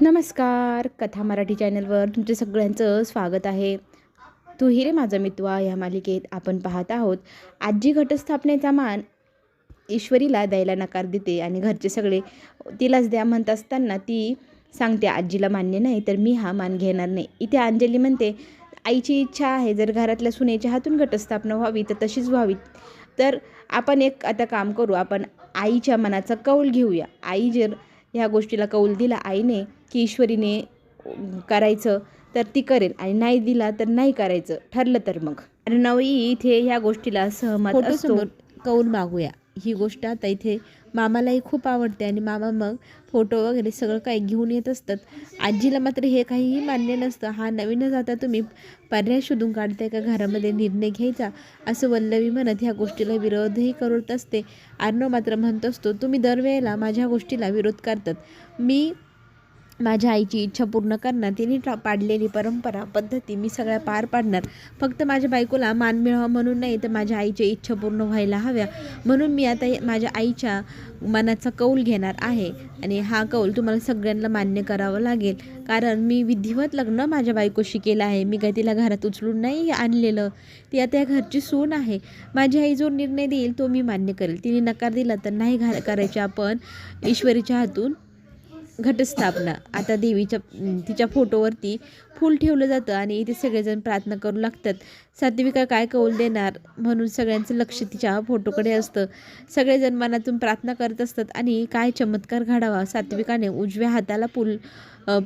नमस्कार कथा मराठी चॅनलवर तुमच्या सगळ्यांचं स्वागत आहे. तू रे माझा मितवा या मालिकेत आपण पाहत आहोत. आजी घटस्थापनेचा मान ईश्वरीला द्यायला नकार देते आणि घरचे सगळे तिलाच द्या म्हणत असताना ती सांगते आजीला मान्य नाही तर मी हा मान घेणार नाही. इथे अंजली म्हणते आईची इच्छा आहे जर घरातल्या सुनेच्या हातून घटस्थापना व्हावी तर तशीच व्हावी. तर आपण एक आता काम करू आपण आईच्या मनाचा कौल घेऊया. आई जर ह्या गोष्टीला कौल दिला आईने की ईश्वरीने करायचं तर ती करेल आणि नाही दिला तर नाही करायचं. ठरलं तर मग. आणि नवी इथे ह्या गोष्टीला सहमत असतो. कौल मागूया. ही गोष्ट आता इथे मामालाही खूप आवडते आणि मामा मग फोटो वगैरे सगळं काही घेऊन येत असतात. आजीला मात्र हे काहीही मान्य नसतं. हा नवीनच आता तुम्ही पर्याय शोधून काढताय का? घरामध्ये निर्णय घ्यायचा? असं वल्लवी म्हणत ह्या गोष्टीला विरोधही करत असते. अर्णव मात्र म्हणत असतो तुम्ही दरवेळेला माझ्या गोष्टीला विरोध करतात. मी माझ्या आईची इच्छा पूर्ण करणार तिने पाडलेली परंपरा पद्धती मी सगळ्या पार पाडणार. फक्त माझ्या बायकोला मान मिळावा म्हणून नाही तर माझ्या आईच्या इच्छा पूर्ण व्हायला हव्या. म्हणून मी आता माझ्या आईच्या मनाचा कौल घेणार आहे. आणि हा कौल तुम्हाला सगळ्यांना मान्य करावं लागेल. कारण मी विधिवत लग्न माझ्या बायकोशी केलं आहे. मी काय तिला घरात उचलून नाही आणलेलं. ती आता या घरची सून आहे. माझी आई जो निर्णय देईल तो मी मान्य करेल. तिने नकार दिला तर नाही घा करायचे आपण ईश्वरीच्या हातून. घटस्थापना. आता देवीच्या तिच्या फोटोवरती फूल ठेवलं जातं आणि इथे सगळेजण प्रार्थना करू लागतात. सात्विका काय कौल देणार म्हणून सगळ्यांचं लक्ष तिच्या फोटोकडे असतं. सगळेजण मनातून प्रार्थना करत असतात आणि काय चमत्कार घडावा. सात्विकाने उजव्या हाताला फूल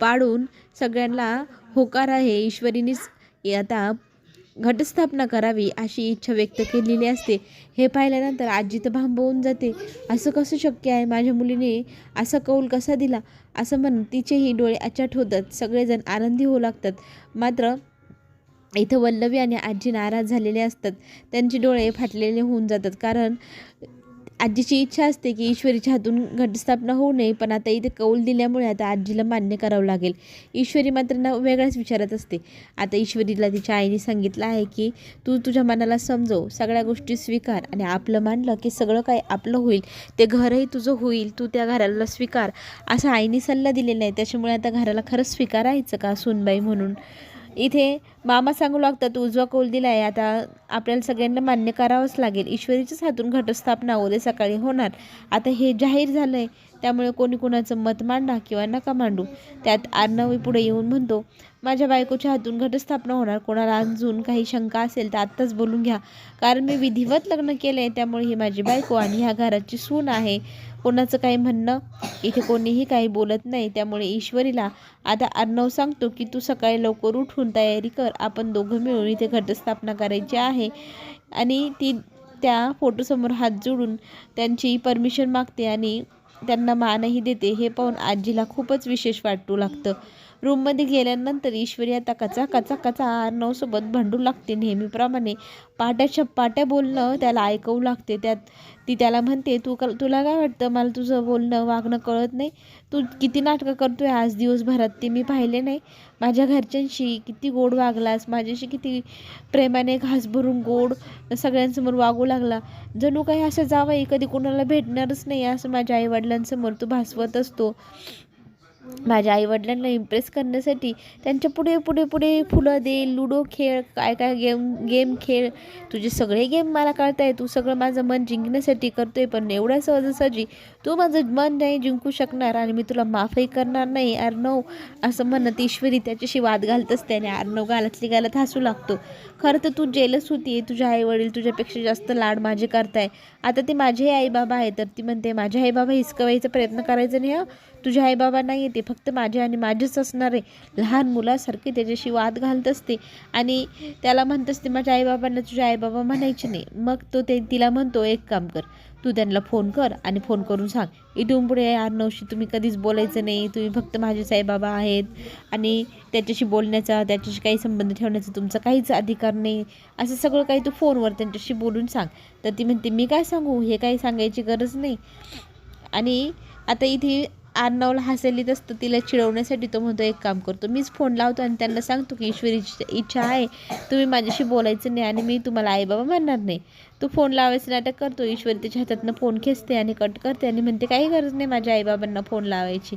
पाडून सगळ्यांना होकार आहे. ईश्वरीनेच आता घटस्थापना करावी अशी इच्छा व्यक्त केलेली असते. हे पाहिल्यानंतर आजी तर भांबवून जाते. असं कसं शक्य आहे? माझ्या मुलीने असा कौल कसा दिला? असं म्हणून तिचेही डोळे अचाट होतात. सगळेजण आनंदी होऊ लागतात. मात्र इथं वल्लवी आणि आजी नाराज झालेले असतात. त्यांचे डोळे फाटलेले होऊन जातात. कारण आजीची इच्छा असते की ईश्वरीच्या हातून घटस्थापना होऊ नये पण आता इथे कौल दिल्यामुळे आता आजीला मान्य करावं लागेल. ईश्वरी मात्र ना वेगळ्याच विचारत असते. आता ईश्वरीला तिच्या आईने सांगितलं आहे की तू तुझ्या मनाला समजव. सगळ्या गोष्टी स्वीकार आणि आपलं मानलं की सगळं काय आपलं होईल. ते घरही तुझं होईल. तू त्या घराला स्वीकार. असा आईने सल्ला दिलेला आहे. त्याच्यामुळे आता घराला खरंच स्वीकारायचं का सुनबाई म्हणून? इथे मामा सांगू लागतात उजवा कौल दिला आहे आता आपल्याला सगळ्यांना मान्य करावंच लागेल. ईश्वरीच्याच हातून घटस्थापना उद्या सकाळी होणार. आता हे जाहीर झालं आहे त्यामुळे कोणी कोणाचं मत मांडा किंवा नका मांडू. त्यात आर्णवी पुढे येऊन म्हणतो माझ्या बायकोच्या हातून घटस्थापना होणार. कोणाला अजून काही शंका असेल तर आत्ताच बोलून घ्या. कारण मी विधिवत लग्न केलं आहे त्यामुळे ही माझी बायको आणि ह्या घराची सून आहे. कोणाचं काही म्हणणं? इथे कोणीही काही बोलत नाही. त्यामुळे ईश्वरीला आता अर्णव सांगतो की तू सकाळी लवकर उठून तयारी कर. आपण दोघं मिळून इथे घटस्थापना करायची आहे. आणि ती त्या फोटोसमोर हात जोडून त्यांची परमिशन मागते आणि त्यांना मानही देते. हे पाहून आजीला खूपच विशेष वाटू लागतं. रूममध्ये गेल्यानंतर ईश्वरी आता कचा कचा कचा अर्णवसोबत भांडू लागते. नेहमीप्रमाणे पाट्याच्या पाट्या बोलणं त्याला ऐकवू लागते. त्यात ती त्याला म्हणते तू क तुला काय वाटतं? मला तुझं बोलणं वागणं कळत नाही. तू किती नाटकं करतो आहे आज दिवसभरात ते मी पाहिले नाही. माझ्या घरच्यांशी किती गोड वागलास? माझ्याशी किती प्रेमाने घास भरून गोड सगळ्यांसमोर वागू लागला. जणू काही असं जावं कधी कोणाला भेटणारच नाही असं माझ्या आईवडिलांसमोर तू भासवत असतो. माझ्या आईवडिलांना इम्प्रेस करण्यासाठी त्यांच्या पुढे पुढे पुढे फुलं दे लुडो खेळ काय काय गेम गेम खेळ. तुझे सगळे गेम मला कळताय तू सगळं माझं मन जिंकण्यासाठी करतोय पण एवढ्या सहजासहजी तू माझं मन नाही जिंकू शकणार आणि मी तुला माफही करणार नाही अर्णव असं म्हणत ईश्वरी त्याच्याशी वाद घालत असते आणि अर्णव गालातली गालात हसू लागतो. खरं तर तू जेलस होती तुझे आईवडील तुझ्यापेक्षा जास्त लाड माझे करताय. आता ते माझे आई बाबा आहे तर ती म्हणते माझे आई बाबा हिसकवायचा प्रयत्न करायचा नाही हं. तुझे आई बाबा नाही येते फक्त माझे आणि माझेच असणार आहे. लहान मुलासारखी त्याच्याशी वाद घालत असते आणि त्याला म्हणत असते माझ्या आईबाबांना तुझे आईबाबा म्हणायचे नाही. मग तो ते तिला म्हणतो एक काम कर तू त्यांना फोन कर आणि फोन करून सांग. इथून पुढे अर्णवशी तुम्ही कधीच बोलायचं नाही. तुम्ही फक्त माझे साईबाबा आहेत. आणि त्याच्याशी बोलण्याचा त्याच्याशी काही संबंध ठेवण्याचा तुमचा काहीच अधिकार नाही. असं सगळं काही तू फोनवर त्यांच्याशी बोलून सांग. तर ती म्हणते मी काय सांगू? हे काही सांगायची गरज नाही. आणि आता इथे आर्नवला हसायला येत असतं तिला चिडवण्यासाठी तो म्हणतो एक काम करतो मीच फोन लावतो आणि त्यांना सांगतो की ईश्वरीची इच्छा आहे तुम्ही माझ्याशी बोलायचं नाही आणि मी तुम्हाला आईबाबा म्हणणार नाही. तो फोन लावायचं नाटक करतो ईश्वरी त्याच्या हातातनं फोन खेचते आणि कट करते आणि म्हणते काही गरज नाही माझ्या आईबाबांना फोन लावायची.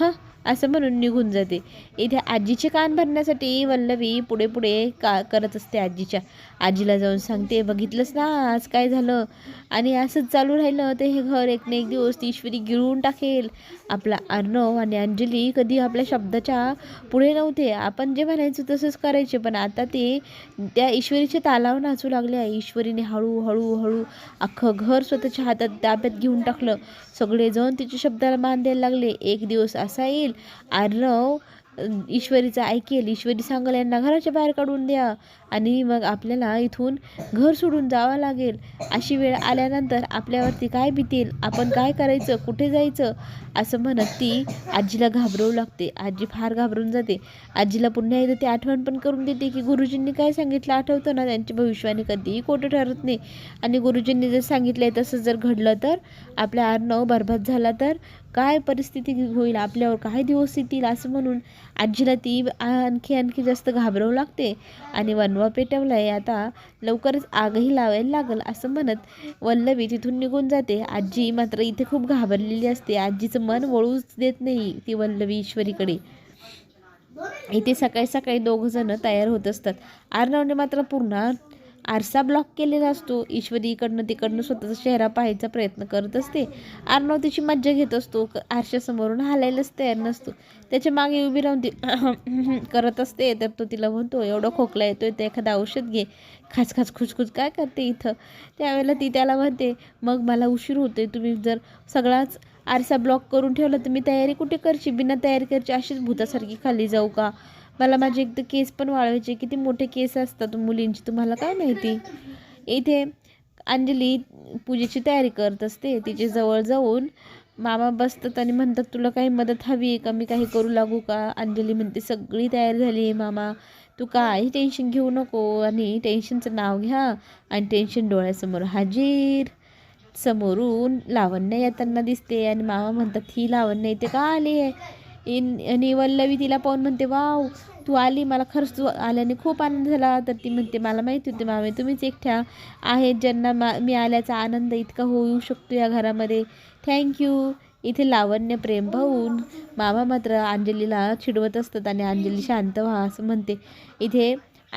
हां? असं म्हणून निघून जाते. इथे आजीचे कान भरण्यासाठी वल्लवी पुढे पुढे का करत असते आजीच्या. आजीला जाऊन सांगते बघितलंच ना आज काय झालं? आणि असंच चालू राहिलं तर हे घर एक ना एक दिवस ती ईश्वरी गिळून टाकेल. आपला अर्णव आणि अंजली कधी आपल्या शब्दाच्या पुढे नव्हते. आपण जे म्हणायचो तसंच करायचे पण आता ते त्या ईश्वरीचे तालावर नाचू लागले आहे ईश्वरीने हळूहळू हळू अख्खं घर स्वतःच्या हातात ताब्यात घेऊन टाकलं. सगळे जाऊन तिच्या शब्दाला मान द्यायला लागले. एक दिवस असा येईल आर्नव ईश्वरीचं ऐकेल ईश्वरी सांगेल यांना घराच्या बाहेर काढून द्या. आणि मग आपल्याला इथून घर सोडून जावं लागेल. अशी वेळ आल्यानंतर आपल्यावरती काय बितेल आपण काय करायचं? कुठे जायचं? असं म्हणत ती आजीला घाबरवू लागते. आजी फार घाबरून जाते. आजीला पुन्हा एकदा ती आठवण पण करून देते की गुरुजींनी काय सांगितलं आठवतं ना? त्यांची भविष्यवाणी कधीही खोटं ठरत नाही. आणि गुरुजींनी जर सांगितलं आहे तसं जर घडलं तर? आपला अर्णव बरबाद झाला तर? काय परिस्थिती होईल? आपल्यावर काय दिवस येतील? असं म्हणून आजीला ती आणखी आणखी जास्त घाबरवू लागते. आणि वनवा पेटवला आहे आता लवकरच आगही लावायला लागल असं म्हणत वल्लवी तिथून निघून जाते. आजी मात्र इथे खूप घाबरलेली असते. आजीचं मन वळूच देत नाही ती वल्लवी ईश्वरीकडे. इथे सकाळी सकाळी दोघं जण तयार होत असतात. आर्णवने मात्र पूर्ण आरसा ब्लॉक केलेला असतो. ईश्वरी इकडनं तिकडनं स्वतःचा चेहरा पाहायचा प्रयत्न करत असते. आर्नव तिची मज्जा घेत असतो. क- आरशासमोरून हालायलाच तयार नसतो. त्याच्यामागे उभी राहून ती करत असते. तर तो तिला म्हणतो एवढं खोकला येतोय तर एखादं औषध घे. खाच खाच खुचखुच काय करते इथं? त्यावेळेला ती त्याला म्हणते मग मला उशीर होतोय. तुम्ही जर सगळाच आरसा ब्लॉक करून ठेवला तर मी तयारी कुठे करची बिना तयारी करची अशीच भूतासारखी खाली जाऊ का? मला माझे एकदा केस पण वाळवायचे किती मोठे केस असतात मुलींची तुम्हाला काय माहिती? इथे अंजली पूजेची तयारी करत असते. तिचे जवळ जाऊन मामा बसतात आणि म्हणतात तुला काही मदत हवी आहे का? मी काही करू लागू का? अंजली म्हणते सगळी तयार झाली आहे मामा. तू काही टेन्शन घेऊ नको आणि टेन्शनचं नाव घ्या आणि टेन्शन डोळ्यासमोर हाजीर समोरून लावण्य येताना दिसते आणि मामा म्हणतात ही लावण्य इथे का आली आहे? इन आणि वल्लवी तिला पाहून म्हणते वाव तू आली मला खरंच तू आल्याने खूप आनंद झाला. तर ती म्हणते मला माहिती होते मामे तुम्हीच एकट्या आहेत ज्यांना मा मी आल्याचा आनंद इतका होऊ शकतो या घरामध्ये. थँक्यू इथे लावण्य प्रेम पाहून मामा मात्र अंजलीला चिडवत असतात आणि अंजली शांत व्हा असं म्हणते. इथे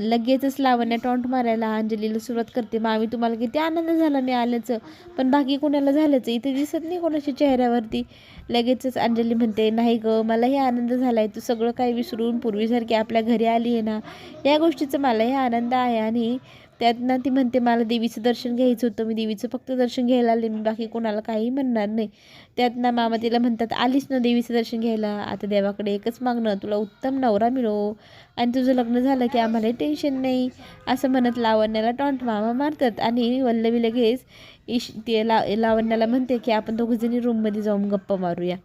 लगेचच लावण्या टॉन्ट मारायला अंजलीला सुरुवात करते. मामी तुम्हाला किती आनंद झाला मी आल्याचं. पण बाकी कोणाला झाल्याचं? इथे दिसत नाही कोणाच्या चेहऱ्यावरती. लगेचच अंजली म्हणते नाही गं मलाही आनंद झाला आहे तू सगळं काही विसरून पूर्वीसारखी आपल्या घरी आली आहे ना? या गोष्टीचं मलाही आनंद आहे आणि त्यातनं ती म्हणते मला देवीचं दर्शन घ्यायचं होतं. मी देवीचं फक्त दर्शन घ्यायला आले. मी बाकी कोणाला काही म्हणणार नाही. त्यातना मामा तिला म्हणतात आलीस ना देवीचं दर्शन घ्यायला? आता देवाकडे एकच मागणं तुला उत्तम नवरा मिळो. आणि तुझं लग्न झालं की आम्हालाही टेन्शन नाही. असं म्हणत लावण्याला टॉन्ट मामा मारतात. आणि वल्लवी लगेच ईश ते ला लावण्याला म्हणते की आपण दोघंजणी रूममध्ये जाऊन गप्पा मारूया.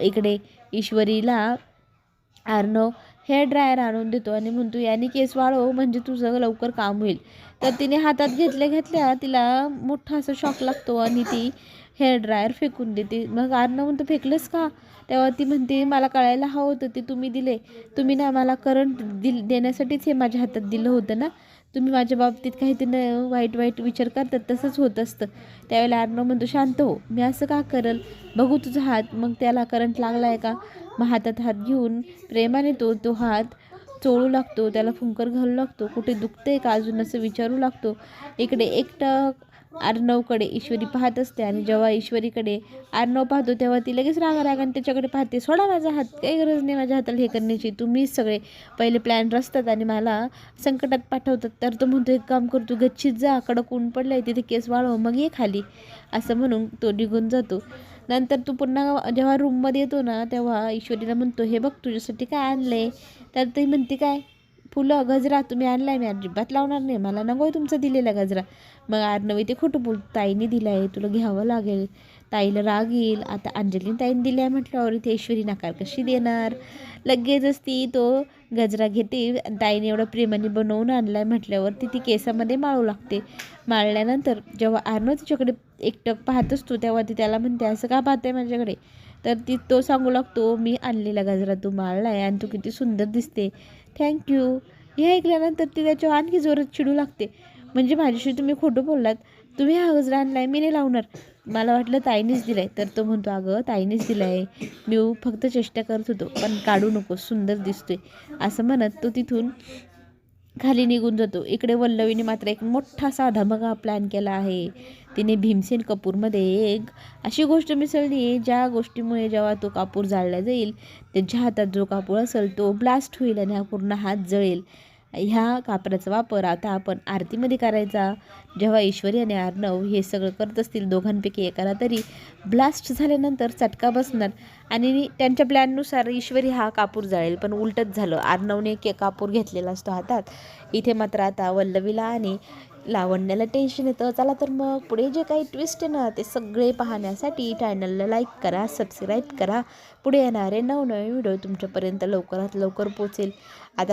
इकडे ईश्वरीला आर्नव हेअर ड्रायर आणून देतो आणि म्हणतो याने केस वाळव म्हणजे तुझं लवकर काम होईल. तर तिने हातात घेतल्या घेतल्या तिला मोठा असा शॉक लागतो आणि ती हेअर ड्रायर फेकून देते. मग आर्नव म्हणतो फेकलंच का? तेव्हा ती म्हणते मला कळायला हवं होतं ते तुम्ही दिले. तुम्ही ना मला करंट दिल देण्यासाठीच हे माझ्या हातात दिलं होतं ना. तुम्ही माझ्या बाबतीत काहीतरी न- वाईट वाईट विचार करतात तसंच होत असतं. त्यावेळेला अर्णव म्हणतो शांत हो मी असं का करल? बघू तुझा हात मग त्याला करंट लागला आहे का? मग हातात हात घेऊन प्रेमाने तो तो हात चोळू लागतो त्याला फुंकर घालू लागतो कुठे दुखते का अजून असं विचारू लागतो. इकडे एकटक अर्णवकडे ईश्वरी पाहत असते आणि जेव्हा ईश्वरीकडे आर्णव पाहतो तेव्हा ती लगेच रागा रागाने त्याच्याकडे पाहते सोडा माझा हात काही गरज नाही माझ्या हाताला हे करण्याची तुम्हीच सगळे पहिले प्लॅन रचतात आणि मला संकटात पाठवतात. तर तो म्हणतो एक काम करतो गच्चीत जा कडक ऊन आहे तिथे केस वाळव मग ये खाली. असं म्हणून तो निघून जातो. नंतर तू पुन्हा जेव्हा रूममध्ये येतो ना तेव्हा ईश्वरीला म्हणतो हे बघ तुझ्यासाठी काय आणलं आहे तर ती म्हणते काय? फुलं गजरा तुम्ही आणलाय मी अजिबात लावणार नाही. मला नको आहे तुमचा दिलेला गजरा. मग आर्नवी ते खोटं बोल ताईने दिला आहे तुला घ्यावं लागेल. ताईला राग येईल. आता अंजलीने ताईने दिल्या म्हटल्यावर इथे ईश्वरी नकार कशी देणार? लगेचच ती तो गजरा घेते ताईने एवढं प्रेमाने बनवून आणला आहे म्हटल्यावर ती ती केसामध्ये माळू लागते. माळल्यानंतर जेव्हा आर्नव तिच्याकडे एकटक पाहत असतो तेव्हा ती त्याला म्हणते असं का पाहते माझ्याकडे? तर ती तो सांगू लागतो मी आणलेला गजरा तू माळला आहे आणि तू किती सुंदर दिसते. थँक्यू हे ऐकल्यानंतर ती त्याच्यावर आणखी जोरात चिडू लागते. म्हणजे माझ्याशी तुम्ही खोटं बोललात? तुम्ही हा गजरा आणलाय मी नाही लावणार. मला वाटलं ताईनेच दिलाय. तर तो म्हणतो अगं ताईनेच दिलाय. मी फक्त चेष्टा करत होतो पण काढू नको सुंदर दिसतोय. असं म्हणत तो तिथून खाली निघून जातो. इकडे वल्लवीने मात्र एक मोठा असा धमका प्लॅन केला आहे. तिने भीमसेन कपूरमध्ये एक अशी गोष्ट मिसळली आहे ज्या गोष्टीमुळे जेव्हा तो कापूर जाळला जाईल त्याच्या हातात जो कापूर असेल तो ब्लास्ट होईल आणि हा पूर्ण हात जळेल. ह्या कापराचा वापर आता आपण आरतीमध्ये करायचा. जेव्हा ईश्वरी आणि अर्णव हे सगळं करत असतील दोघांपैकी एकाला तरी ब्लास्ट झाल्यानंतर चटका बसणार. आणि त्यांच्या प्लॅननुसार ईश्वरी हा कापूर जाळेल. पण उलटच झालं. अर्णवने के कापूर घेतलेला असतो हातात. इथे मात्र आता वल्लवीला आणि लावण्याला टेन्शन येतं. चला तर मग पुढे जे काही ट्विस्ट आहे ना ते सगळे पाहण्यासाठी चॅनलला लाईक करा सबस्क्राईब करा. पुढे येणारे नवनवे व्हिडिओ तुमच्यापर्यंत लवकरात लवकर पोचेल आता